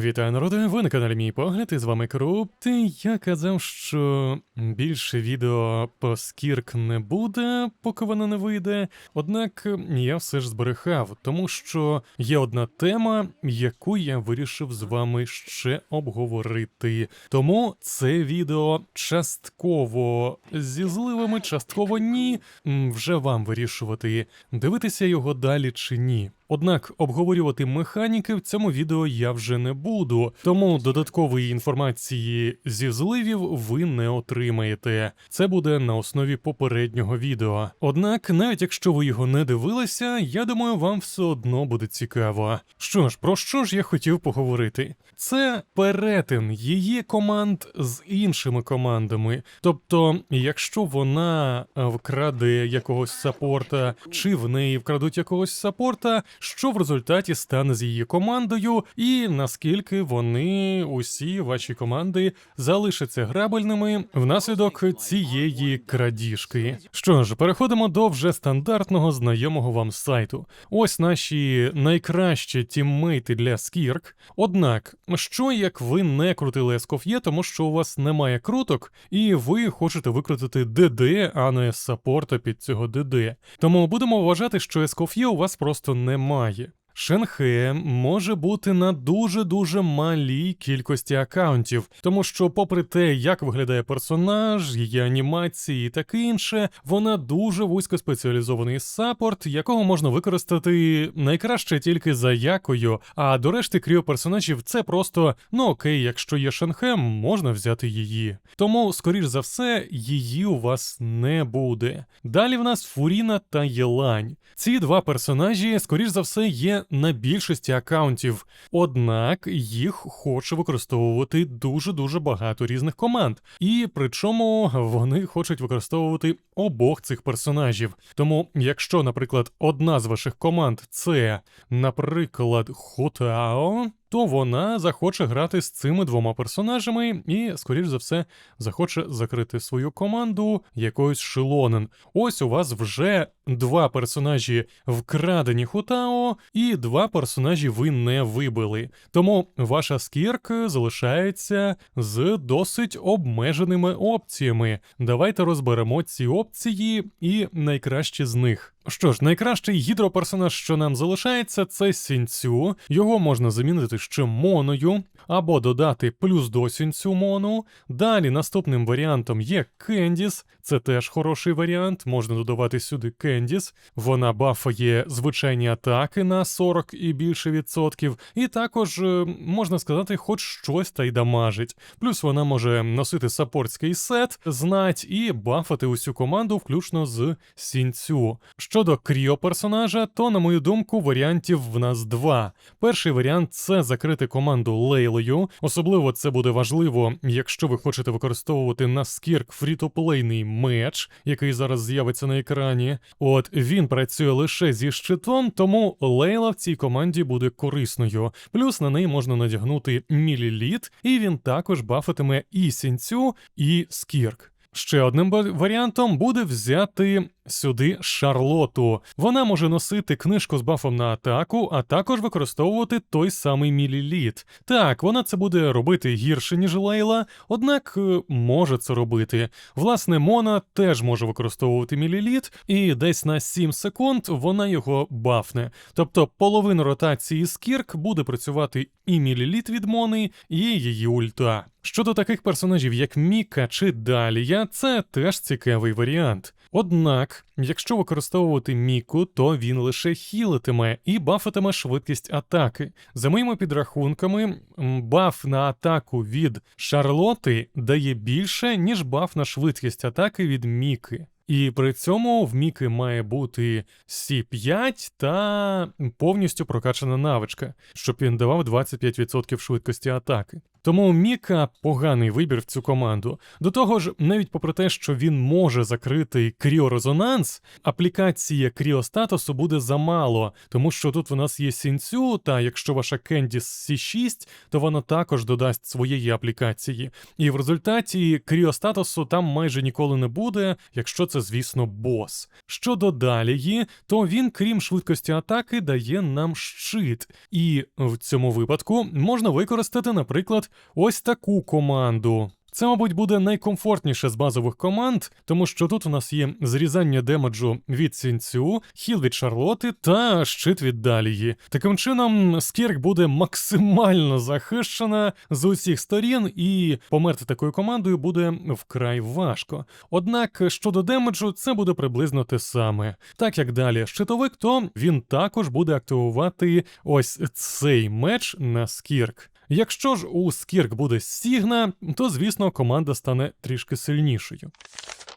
Вітаю народи, ви на каналі Мій Погляд, і з вами Круп. Ти я казав, що більше відео по скірк не буде, поки воно не вийде. Однак я все ж зберегав, тому що є одна тема, яку я вирішив з вами ще обговорити. Тому це відео частково зі зливами, частково ні. Вже вам вирішувати, дивитися його далі чи ні. Однак обговорювати механіки в цьому відео я вже не буду, тому додаткової інформації зі зливів ви не отримаєте. Це буде на основі попереднього відео. Однак, навіть якщо ви його не дивилися, я думаю, вам все одно буде цікаво. Що ж, про що ж я хотів поговорити? Це перетин її команд з іншими командами. Тобто, якщо вона е, вкраде якогось саппорта, чи в неї вкрадуть якогось саппорта, що в результаті стане з її командою, і наскільки вони усі ваші команди залишаться грабельними внаслідок цієї крадіжки. Що ж, переходимо до вже стандартного знайомого вам сайту. Ось наші найкращі тіммейти для скірк. Однак, що як ви не крутили Ескоф'є, тому що у вас немає круток, і ви хочете викрутити ДД, а не саппорта під цього ДД. Тому будемо вважати, що Ескоф'є у вас просто немає немає. Шенхе може бути на дуже-дуже малій кількості акаунтів, тому що, попри те, як виглядає персонаж, її анімації і таке інше, вона дуже вузькоспеціалізований саппорт, якого можна використати найкраще тільки за якою. А до решти кріо персонажів це просто ну окей, якщо є Шенхе, можна взяти її. Тому, скоріш за все, її у вас не буде. Далі в нас Фуріна та Єлань. Ці два персонажі, скоріш за все, є на більшості акаунтів, однак їх хоче використовувати дуже-дуже багато різних команд. І причому вони хочуть використовувати обох цих персонажів. Тому, якщо, наприклад, одна з ваших команд це, наприклад, Хотао. То вона захоче грати з цими двома персонажами і, скоріш за все, захоче закрити свою команду якоюсь шилонен. Ось у вас вже два персонажі вкрадені Хутао, і два персонажі ви не вибили. Тому ваша скірка залишається з досить обмеженими опціями. Давайте розберемо ці опції і найкращі з них. Що ж, найкращий гідроперсонаж, що нам залишається, це сінцю. Його можна замінити ще моною, або додати плюс до сінцю мону. Далі наступним варіантом є Кендіс, це теж хороший варіант, можна додавати сюди Кендіс. Вона бафає звичайні атаки на 40 і більше відсотків, і також, е, можна сказати, хоч щось та й дамажить. Плюс вона може носити саппортський сет, знать і бафати усю команду, включно з сінцю. Щодо кріо персонажа, то, на мою думку, варіантів в нас два. Перший варіант це закрити команду Лейлою. Особливо це буде важливо, якщо ви хочете використовувати на скірк фрітоплейний меч, який зараз з'явиться на екрані. От він працює лише зі щитом, тому Лейла в цій команді буде корисною. Плюс на неї можна надягнути міліліт, і він також бафатиме і сінцю, і скірк. Ще одним варіантом буде взяти сюди Шарлоту. Вона може носити книжку з бафом на атаку, а також використовувати той самий міліліт. Так, вона це буде робити гірше, ніж Лейла, однак е, може це робити. Власне, Мона теж може використовувати міліліт, і десь на 7 секунд вона його бафне. Тобто половину ротації скірк буде працювати і міліліт від Мони, і її ульта. Щодо таких персонажів, як Міка чи Далія, це теж цікавий варіант. Однак, якщо використовувати Міку, то він лише хілитиме і бафатиме швидкість атаки. За моїми підрахунками, баф на атаку від Шарлоти дає більше, ніж баф на швидкість атаки від Міки. І при цьому в Міки має бути Сі5 та повністю прокачана навичка, щоб він давав 25% швидкості атаки. Тому Міка поганий вибір в цю команду. До того ж, навіть попри те, що він може закрити кріорезонанс, аплікація кріостатусу буде замало, тому що тут в нас є сінцю, та якщо ваша Candice C6, то вона також додасть своєї аплікації. І в результаті кріостатусу там майже ніколи не буде, якщо це, звісно, бос. Щодо далії, то він, крім швидкості атаки, дає нам щит. І в цьому випадку можна використати, наприклад, ось таку команду. Це, мабуть, буде найкомфортніше з базових команд, тому що тут у нас є зрізання демеджу від сінцю, хіл від Шарлоти та щит від Далії. Таким чином, Скірк буде максимально захищена з усіх сторін, і померти такою командою буде вкрай важко. Однак щодо демеджу, це буде приблизно те саме. Так як далі щитовик, то він також буде активувати ось цей меч на Скірк. Якщо ж у Скірк буде Сігна, то звісно команда стане трішки сильнішою.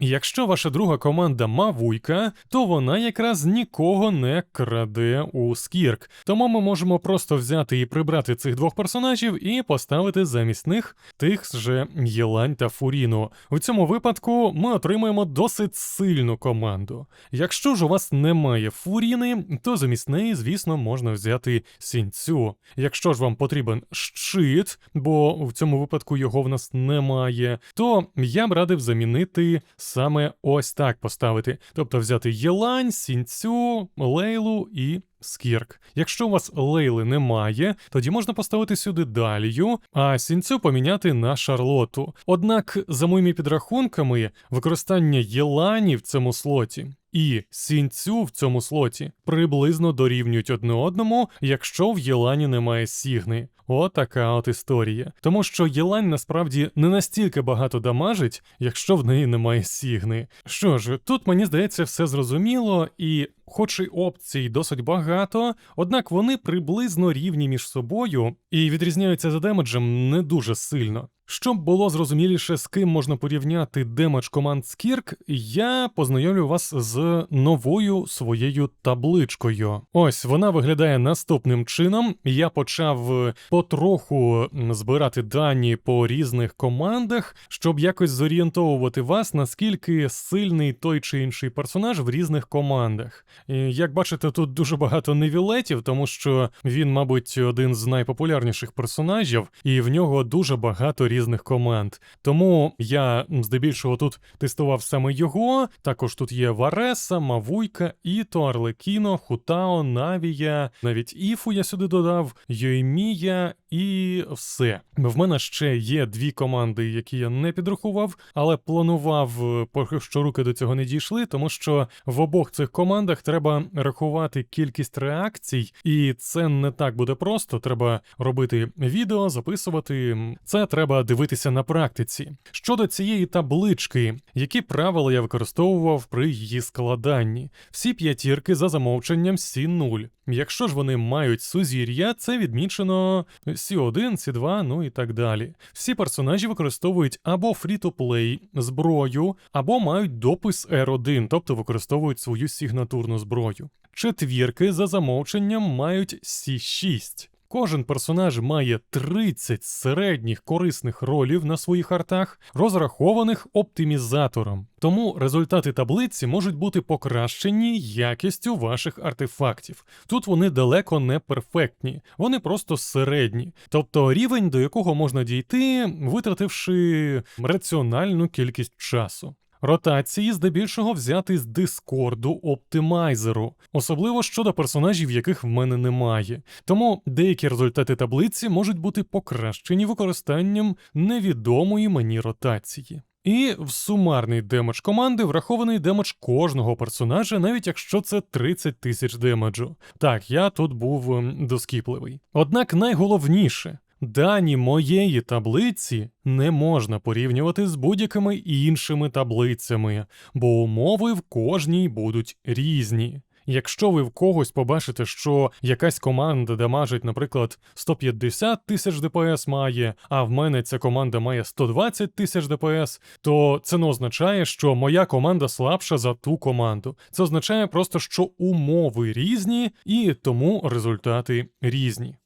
Якщо ваша друга команда Мавуйка, то вона якраз нікого не краде у Скірк. Тому ми можемо просто взяти і прибрати цих двох персонажів і поставити замість них тих же Єлань та Фуріну. У цьому випадку ми отримаємо досить сильну команду. Якщо ж у вас немає Фуріни, то замість неї, звісно, можна взяти Сінцю. Якщо ж вам потрібен щит, бо в цьому випадку його в нас немає, то я б радив замінити саме ось так поставити. Тобто взяти Єлань, Сінцю, Лейлу і. Скірк. Якщо у вас лейли немає, тоді можна поставити сюди далію, а сінцю поміняти на Шарлоту. Однак, за моїми підрахунками, використання Єлані в цьому слоті і сінцю в цьому слоті приблизно дорівнюють одне одному, якщо в Єлані немає сігни. Отака от історія. Тому що Єлань насправді не настільки багато дамажить, якщо в неї немає сігни. Що ж, тут мені здається все зрозуміло, і хоч і опцій досить багато, однак вони приблизно рівні між собою і відрізняються за демеджем не дуже сильно. Щоб було зрозуміліше, з ким можна порівняти демедж команд Скірк, я познайомлю вас з новою своєю табличкою. Ось вона виглядає наступним чином. Я почав потроху збирати дані по різних командах, щоб якось зорієнтовувати вас, наскільки сильний той чи інший персонаж в різних командах. І, Як бачите, тут дуже багато невілетів, тому що він, мабуть, один з найпопулярніших персонажів, і в нього дуже багато різних команд. Тому я здебільшого тут тестував саме його. Також тут є Вареса, Мавуйка, Іто, Арлекіно, Хутао, Навія, навіть Іфу я сюди додав, Йоймія і все. В мене ще є дві команди, які я не підрахував, але планував, поки що руки до цього не дійшли, тому що в обох цих командах треба рахувати кількість реакцій, і це не так буде просто. Треба робити відео, записувати. Це треба дивитися на практиці. Щодо цієї таблички, які правила я використовував при її складанні, всі п'ятірки за замовченням Сі0. Якщо ж вони мають сузір'я, це відмічено Сі1, Сі2, ну і так далі. Всі персонажі використовують або фрі-то-плей зброю, або мають допис R1, тобто використовують свою сигнатурну зброю. Четвірки за замовченням мають Сі6. Кожен персонаж має 30 середніх корисних ролів на своїх артах, розрахованих оптимізатором. Тому результати таблиці можуть бути покращені якістю ваших артефактів. Тут вони далеко не перфектні, вони просто середні, тобто рівень, до якого можна дійти, витративши раціональну кількість часу. Ротації здебільшого взяти з Дискорду оптимайзеру, особливо щодо персонажів, яких в мене немає. Тому деякі результати таблиці можуть бути покращені використанням невідомої мені ротації. І в сумарний демедж команди врахований демедж кожного персонажа, навіть якщо це 30 тисяч демеджу. Так, я тут був ем, доскіпливий. Однак найголовніше. Дані моєї таблиці не можна порівнювати з будь-якими іншими таблицями, бо умови в кожній будуть різні. Якщо ви в когось побачите, що якась команда дамажить, наприклад, 150 тисяч ДПС має, а в мене ця команда має 120 тисяч ДПС, то це не означає, що моя команда слабша за ту команду. Це означає просто, що умови різні і тому результати різні.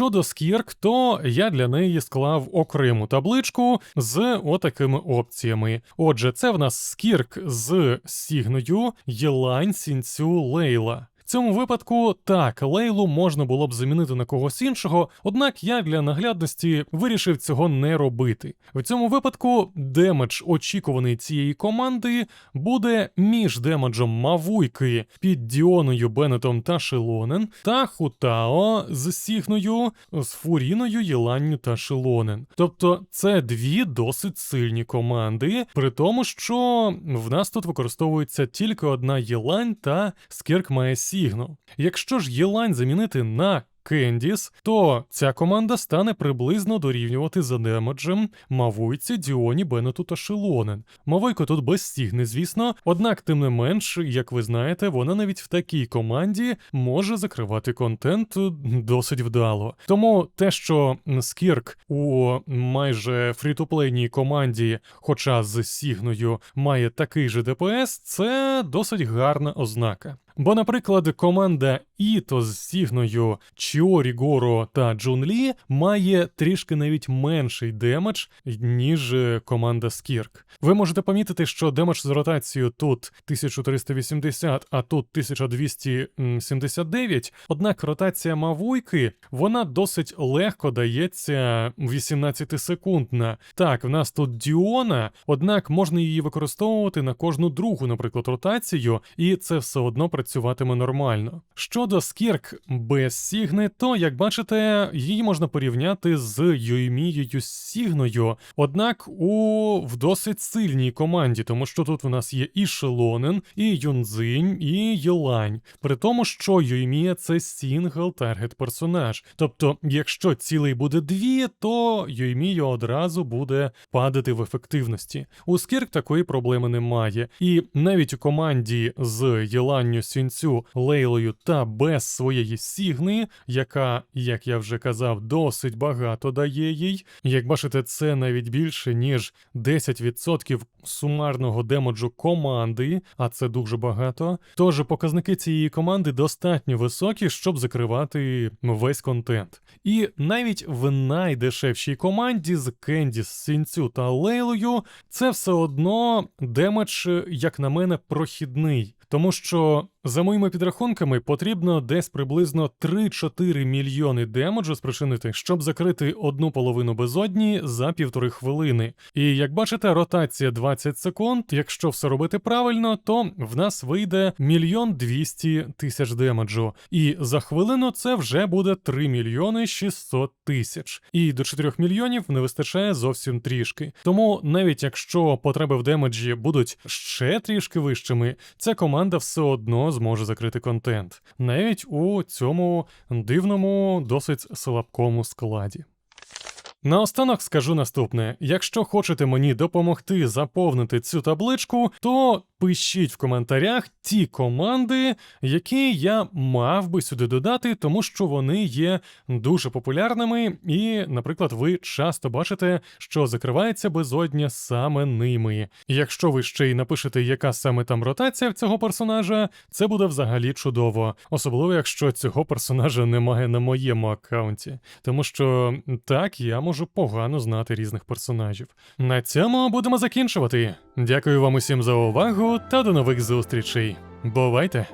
Щодо скірк, то я для неї склав окрему табличку з отакими опціями. Отже, це в нас скірк з сігною Єлань Сінцю Лейла. Цьому випадку так, Лейлу можна було б замінити на когось іншого, однак я для наглядності вирішив цього не робити. В цьому випадку демедж очікуваний цієї команди буде між демеджем Мавуйки під Діоною, Беннетом та Шилонен та Хутао з Сігною, з Фуріною, Єланню та Шилонен. Тобто це дві досить сильні команди, при тому, що в нас тут використовується тільки одна Єлань та Скірк має Сігну. Якщо ж Єлань замінити на Кендіс, то ця команда стане приблизно дорівнювати за демеджем Мавуйці, Діоні, Беннету та Шилонен. Мавойко тут без стігни, звісно, однак, тим не менш, як ви знаєте, вона навіть в такій команді може закривати контент досить вдало. Тому те, що Скірк у майже фрітуплейній команді, хоча з Сігною, має такий же ДПС, це досить гарна ознака. Бо, наприклад, команда Іто з Сігною, Чіорі Горо та Джун Лі має трішки навіть менший демедж, ніж е, команда Скірк. Ви можете помітити, що демедж з ротацією тут 1380, а тут 1279, однак ротація Мавуйки, вона досить легко дається 18-секундна. Так, в нас тут Діона, однак можна її використовувати на кожну другу, наприклад, ротацію, і це все одно працюватиме нормально. Щодо Скірк без Сігни, то, як бачите, її можна порівняти з Юймією Сігною, однак у в досить сильній команді, тому що тут в нас є і Шелонен, і Юнзинь, і Єлань. При тому, що Юймія це сінгл таргет персонаж. Тобто, якщо цілий буде дві, то Юймія одразу буде падати в ефективності. У Скірк такої проблеми немає. І навіть у команді з Єланню Сінцю, Лейлою та без своєї Сігни, яка, як я вже казав, досить багато дає їй. Як бачите, це навіть більше, ніж 10% сумарного демоджу команди, а це дуже багато. Тож показники цієї команди достатньо високі, щоб закривати весь контент. І навіть в найдешевшій команді з Кендіс, Сінцю та Лейлою це все одно демедж, як на мене, прохідний. Тому що, за моїми підрахунками, потрібно десь приблизно 3-4 мільйони демеджу спричинити, щоб закрити одну половину безодні за півтори хвилини. І як бачите, ротація 20 секунд. Якщо все робити правильно, то в нас вийде мільйон 200 тисяч демеджу. І за хвилину це вже буде 3 мільйони 600 тисяч. І до 4 мільйонів не вистачає зовсім трішки. Тому навіть якщо потреби в демеджі будуть ще трішки вищими, ця команда все одно зможе закрити контент, навіть у цьому дивному, досить слабкому складі. Наостанок скажу наступне: якщо хочете мені допомогти заповнити цю табличку, то пишіть в коментарях ті команди, які я мав би сюди додати, тому що вони є дуже популярними, і, наприклад, ви часто бачите, що закривається безодня саме ними. Якщо ви ще й напишете, яка саме там ротація в цього персонажа, це буде взагалі чудово, особливо якщо цього персонажа немає на моєму аккаунті, тому що так я можу погано знати різних персонажів. На цьому будемо закінчувати. Дякую вам усім за увагу та до нових зустрічей. Бувайте!